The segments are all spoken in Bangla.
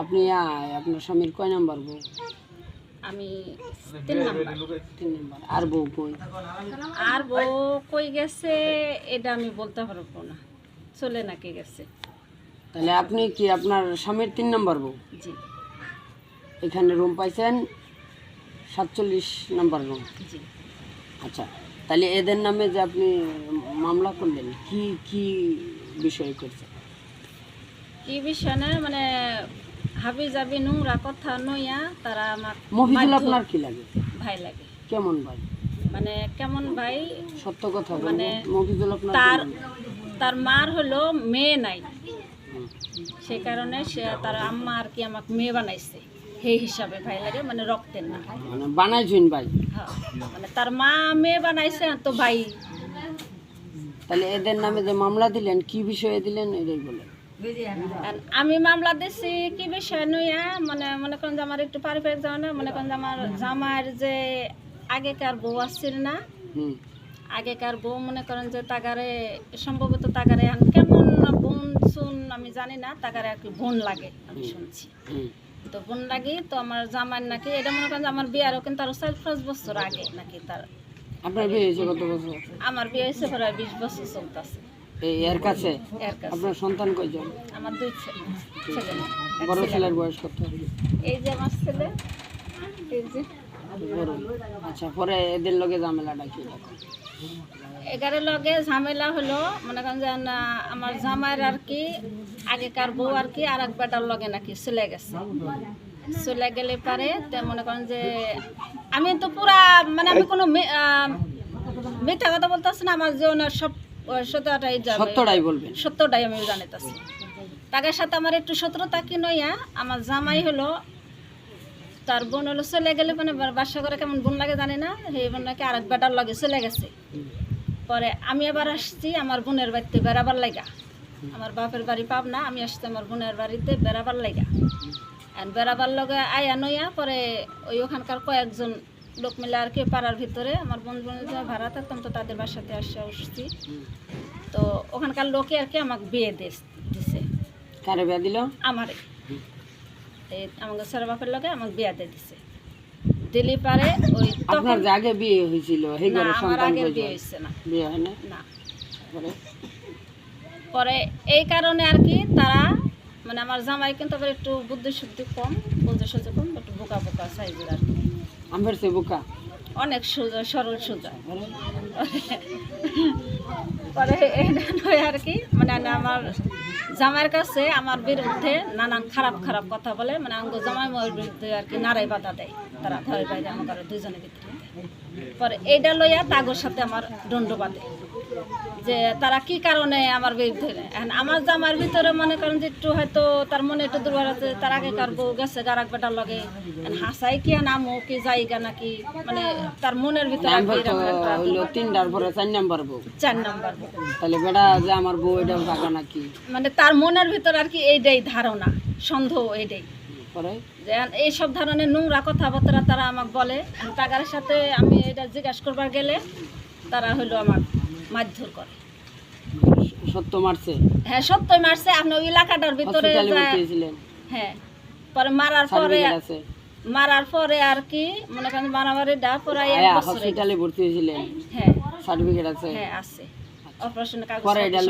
আপনি আপনার স্বামীর কয় নাম্বার বউ? আমি তিন নাম্বার। তিন নাম্বার। আর বউ কই? আর বউ কই গেছে এটা আমি বলতে পারব না। চলে নাকি গেছে। তাহলে আপনি কি আপনার স্বামীর তিন নাম্বার বউ? জি। এখানে রুম পাইছেন সাতচল্লিশ নাম্বার রুম জি। আচ্ছা তাহলে এদের নামে যে আপনি মামলা করলেন কি কি বিষয় করছে কি বিষয় না মানে হাবি যাবি নোংরা কথা নইয়া তারা আমার মারধর- আপনার কি লাগে? ভাই লাগে। কেমন ভাই? মানে কেমন ভাই? সত্য কথা মানে মফিজুল আপনার তার? তার মার হলো মেয়ে নাই। সেই কারণে সে তার আম্মা আর কি আমাকে মেয়ে বানাইছে। সেই হিসাবে ভাই লাগে মানে রক্তের না। মানে বানাইছেন ভাই? হ্যাঁ মানে তার মা মেয়ে বানাইছে তো ভাই। তাহলে এদের নামে যে মামলা দিলেন কি বিষয়ে দিলেন এটাই বলেন। আর আমি মামলা দিছি কি বিষয় নইয়া? মানে মনে করেন যে আমার একটু পারিবারিক জানা মনে করেন যে আমার জামার যে আগেকার বউ আসছিল না আগেকার বউ মনে করেন যে তাগারে সম্ভবত তাগারে কেমন বোন শুন আমি জানি না তাগারে আর কি বোন লাগে আমি শুনছি। তো বোন লাগে তো আমার জামাই নাকি এটা মনে করেন যে আমার বিয়ারও কিন্তু আরও চার পাঁচ বছর আগে নাকি তার আপনার বিয়ে হয়েছে কত বছর? আমার বিয়ে হয়েছে প্রায় বিশ বছর চলতেছে। এর কাছে? এর আপনার সন্তান কয়জন? আমার দুই ছেলে। ছেলে বড় ছেলের বয়স কত? এই যে আমার ছেলে এই যে। আচ্ছা পরে এদের লগে ঝামেলাটা কি? এগারো লগে ঝামেলা হলো মনে করেন যে আমার জামাইয়ের আর কি আগেকার বউ আর কি আর এক বেটার লগে নাকি চলে গেছে। চলে গেলে পারে তে মনে করেন যে আমি তো পুরা মানে আমি কোনো মিথ্যা কথা বলতেছি না আমার জীবনের সব আহ, সত্যটাই বলবেন। সত্যটাই আমি জানিতেছি তাদের সাথে আমার একটু শত্রুতা কি নইয়া আমার জামাই হলো তার বোন হলো চলে গেলে মানে বাসা করে কেমন বোন লাগে জানি না সেই বোন নাকি আরেক বেটার লগে চলে গেছে। পরে আমি আবার আসছি আমার বোনের বাড়িতে বেড়াবার লাগা। আমার বাপের বাড়ি পাব না আমি আসছি আমার বোনের বাড়িতে বেড়াবার লাগা। আর বেড়াবার লগে আয়া নইয়া পরে ওই ওখানকার কয়েকজন লোক মিলে আর কি পাড়ার ভিতরে। আমার বোন বোনের যে ভাড়া থাকতাম তো তাদের বাসাতে আসে উঠছি তো ওখানকার লোকে আর কি আমাকে বিয়ে দিছে। কারে বিয়া দিল? আমারে। এই আমাকে স্যার বাপের লোকে আমাকে বিয়ে দিয়ে দিছে। দিলি পারে ওই আপনার আগে বিয়ে হয়েছিল আমার সন্তান আগের বিয়ে হয়েছে না। বিয়ে হয় না না। পরে? এই কারণে আর কি তারা মানে আমার জামাই কিন্তু একটু বুদ্ধি শুদ্ধি কম বুদ্ধি শুদ্ধি কম একটু বোকা বোকা সাইজের আর কি। আমের সে বোকা। অনেক সোজা সরল সোজা পরে এটা নয় আর কি মানে আমার জামাইয়ের কাছে আমার বিরুদ্ধে নানান খারাপ খারাপ কথা বলে মানে আঙ্গ জামাই মায়ের বিরুদ্ধে আর কি নারাই বাধা দেয়। তারা ঘরে বাইরে আমার দুজনের ভিতরে। পরে এইটা লইয়া তাগোর সাথে আমার দণ্ড বাঁধে। যে তারা কি কারণে আমার বিরুদ্ধে এখন আমার জামার ভিতরে মনে করেন যে একটু হয়তো তার মনে একটু দুর্বল আছে তার আগে কার বউ গেছে গারাক বেটার লগে। হাসাই কি নামো কি জায়গা নাকি? মানে তার মনের ভিতরে তিনটার পরে চার নাম্বার বউ। চার নাম্বার। তাহলে বেটা যে আমার বউ এটা নাকি? মানে তার মনের ভিতরে আর কি এইটাই ধারণা সন্দেহ এইটাই। পরে? এইসব ধরনের নোংরা কথাবার্তা তারা আমাকে বলে। টাকার সাথে আমি এটা জিজ্ঞাসা করবার গেলে তারা হলো আমার মারধর করে। সত্য মারছে? হ্যাঁ সত্যই মারছে। আপনি ওই এলাকাটার ভিতরে হ্যাঁ পরে মারার পরে মারার পরে আর কি মনে করেন মারামারি ডা প্রায় এক বছর হসপিটালে ভর্তি হয়েছিলেন? হ্যাঁ। সার্টিফিকেট আছে? হ্যাঁ আছে। অপারেশনের কাগজ পরে এটা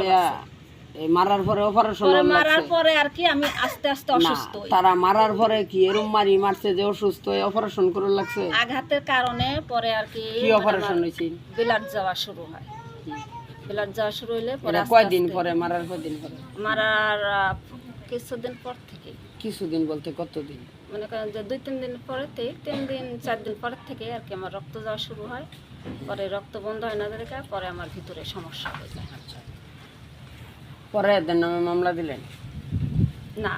মারার পরে অপারেশন পরে মারার পরে আর কি আমি আস্তে আস্তে অসুস্থ তারা মারার পরে কি এরম মারি মারছে যে অসুস্থ হয়ে অপারেশন করে লাগছে? আঘাতের কারণে পরে আর কি কি অপারেশন হয়েছে? ব্লাড যাওয়া শুরু হয়। ব্লাড যাওয়া শুরু হইলে পরে কয়দিন পরে মারার কয়দিন পরে? মারার কিছুদিন পর থেকে কিছুদিন বলতে কতদিন? মনে করেন যে দুই তিন দিন পরে তিন দিন চার দিন পর থেকে আর কি আমার রক্ত যাওয়া শুরু হয়। পরে রক্ত বন্ধ হয় না দেখে পরে আমার ভিতরে সমস্যা হয়ে যায়। পরে এদের নামে মামলা দিলেন। না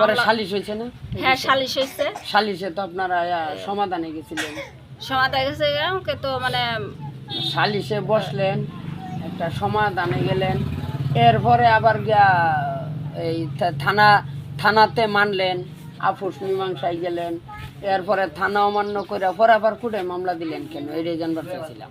পরে সালিশ হয়েছে না? হ্যাঁ সালিশ হয়েছে। সালিশে তো আপনারা সমাধানে গেছিলেন। সমাধান গেছে আমাকে তো মানে সালিশে বসলেন একটা সমাধানে গেলেন। এরপরে আবার গিয়া এই থানা থানাতে মানলেন আপুস মীমাংসায় গেলেন। এরপরে থানা অমান্য করে পরে আবার কুটে মামলা দিলেন কেন? এই জানবার চাইছিলাম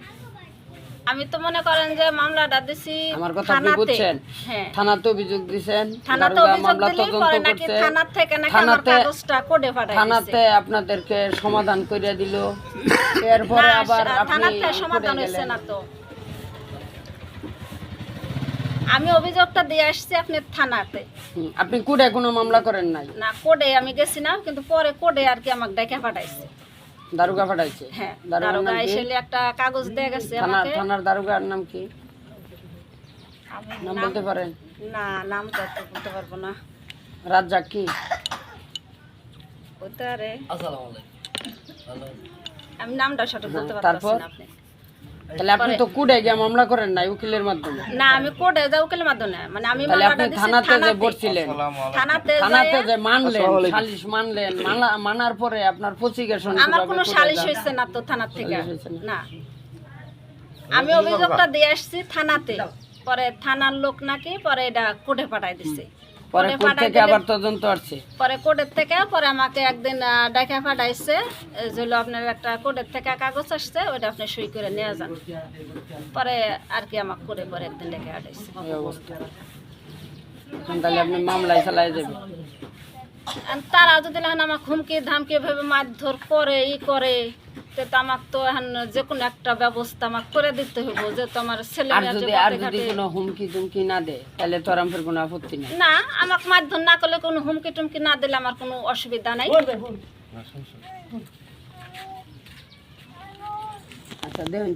আমি তো মনে করেন যে মামলাটা দিছি আমার কথা আপনি। বুঝছেন? হ্যাঁ। থানাতে অভিযোগ দিছেন থানাতে অভিযোগ মামলা তদন্ত পরে নাকি করছে। থেকে নাকি আমার থানাতে- কাগজটা কোডে পাঠাই থানাতে আপনাদেরকে সমাধান করে দিল। এরপরে আবার আপনি থানাতে সমাধান হয়েছে না তো। আমি অভিযোগটা দিয়ে আসছি আপনি থানাতে। আপনি কোর্টে কোনো মামলা করেন নাই? না কোডে আমি গেছি না কিন্তু পরে কোডে আর কি আমাকে ডেকে পাঠাইছে। দারোগা পাঠাইছে। হ্যাঁ দারোগা? এসে একটা কাগজ দিয়ে গেছে আমাকে। থানার দারুগার নাম কি? নাম বলতে পারেন? না নাম তো বলতে পারব না। রাজ্জাক কি? হতে পারে আমি নামটা সঠিক বলতে পারব না আপনি। তাহলে আপনি তো কোর্টে গিয়ে মামলা করেন নাই উকিলের মাধ্যমে। না আমি কোর্টে যা উকিলের মাধ্যমে। মানে আমি তাহলে আপনি থানাতে যে বসছিলেন থানাতে থানাতে যে মানলেন সালিশ মানলেন মানার পরে আপনার প্রসিকিউশন আমার কোনো সালিশ হয়েছে না তো থানার থেকে? না। আমি অভিযোগটা দিয়ে আসছি থানাতে। পরে থানার লোক নাকি পরে এটা কোর্টে পাঠাই দিছে। পরে কোর্ট থেকে আবার তদন্ত আসছে পরে কোর্টের থেকে পরে আমাকে একদিন ডাকা পাঠাইছে এই যে আপনার একটা কোর্টের থেকে কাগজ আসছে ওটা আপনি সই করে নিয়ে যান। পরে আর কি আমাকে করে পরে একদিন ডেকে এখন তাহলে আপনি মামলায় চালাই আর তারা যদি এখন আমাকে হুমকি ধামকি ভেবে মারধর করে ই করে তো তামাক তো এখন যে কোনো একটা ব্যবস্থা আমাকে করে দিতে হইব যে তোমার ছেলে আর মেয়ে যদি আর যদি কোনো হুমকি টুমকি না দেয় তাহলে তো আমার কোনো আপত্তি নেই। না আমাকে মারধর না করলে কোনো হুমকি টুমকি না দিলে আমার কোনো অসুবিধা নাই। আচ্ছা দেখুন